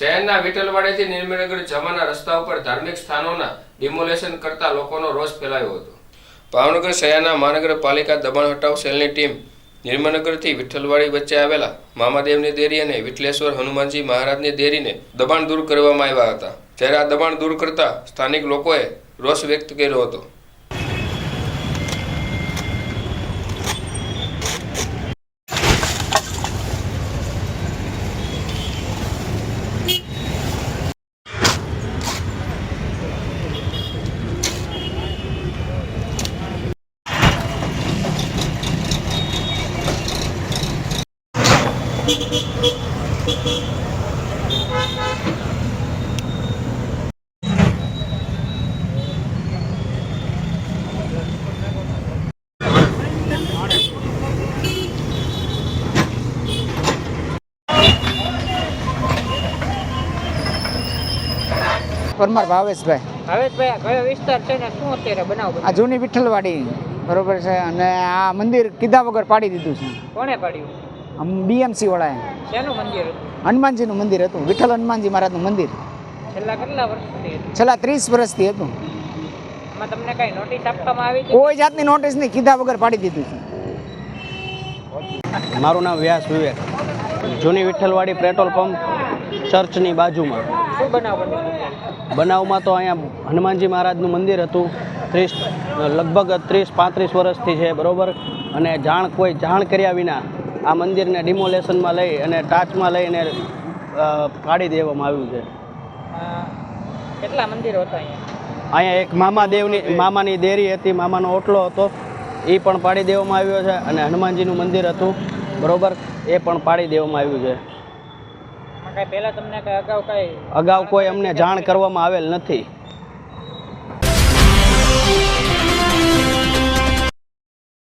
શહેરના વિઠ્ઠલવાડીથી નિર્મળનગર જવાના રસ્તા ઉપર ધાર્મિક સ્થાનોના ડિમોલેશન કરતા લોકોનો રોષ ફેલાયો હતો. ભાવનગર શહેરના મહાનગરપાલિકા દબાણ હટાવ સેલની ટીમ નિર્મળનગરથી વિઠ્ઠલવાડી વચ્ચે આવેલા મામાદેવની દેરી અને વિઠ્લેશ્વર હનુમાનજી મહારાજની દેરીને દબાણ દૂર કરવામાં આવ્યા હતા. જ્યારે આ દબાણ દૂર કરતા સ્થાનિક લોકોએ રોષ વ્યક્ત કર્યો હતો. પરમાર ભાવેશભાઈ. ભાવેશભાઈ કયો વિસ્તાર છે ને શું અત્યારે બનાવ આ જૂની વિઠ્ઠલવાડી બરોબર છે અને આ મંદિર કીધા વગર પાડી દીધું છે. કોણે પાડ્યું? બીએમસી વાળાએ. શેનું મંદિર હનુમાનજીનું મંદિર હતું વિઠ્ઠલ હનુમાનજી મહારાજનું મંદિર. છેલ્લા કેટલા વર્ષથી છેલ્લા ત્રીસ વર્ષથી હતું. તમને કઈ નોટિસ આપવામાં આવી કોઈ જાતની નોટિસ નહીં કીધા વગર પાડી દીધું છે. મારું નામ વ્યાસ વિવેક. જૂની વિઠ્ઠલવાડી પેટ્રોલ પંપ ચર્ચની બાજુમાં. શું બનાવ બનાવમાં તો અહીંયા હનુમાનજી મહારાજનું મંદિર હતું. ત્રીસ લગભગ ત્રીસ પાંત્રીસ વર્ષથી છે બરાબર? અને જાણ કોઈ જાણ કર્યા વિના આ મંદિરને ડિમોલેશનમાં લઈ અને ટાચમાં લઈને કાઢી પાડી દેવામાં આવ્યું છે. કેટલા મંદિરો હતા અહીંયા? અહીંયા એક મામાદેવની મામાની દેરી હતી મામાનો ઓટલો હતો. એ પણ પાડી દેવામાં આવ્યો છે અને હનુમાનજીનું મંદિર હતું. બરોબર? એ પણ પાડી દેવામાં આવ્યું છે. એમાં કઈ પહેલા તમને કઈ અગાઉ કઈ અગાઉ કોઈ અમને જાણ કરવામાં આવેલ નથી.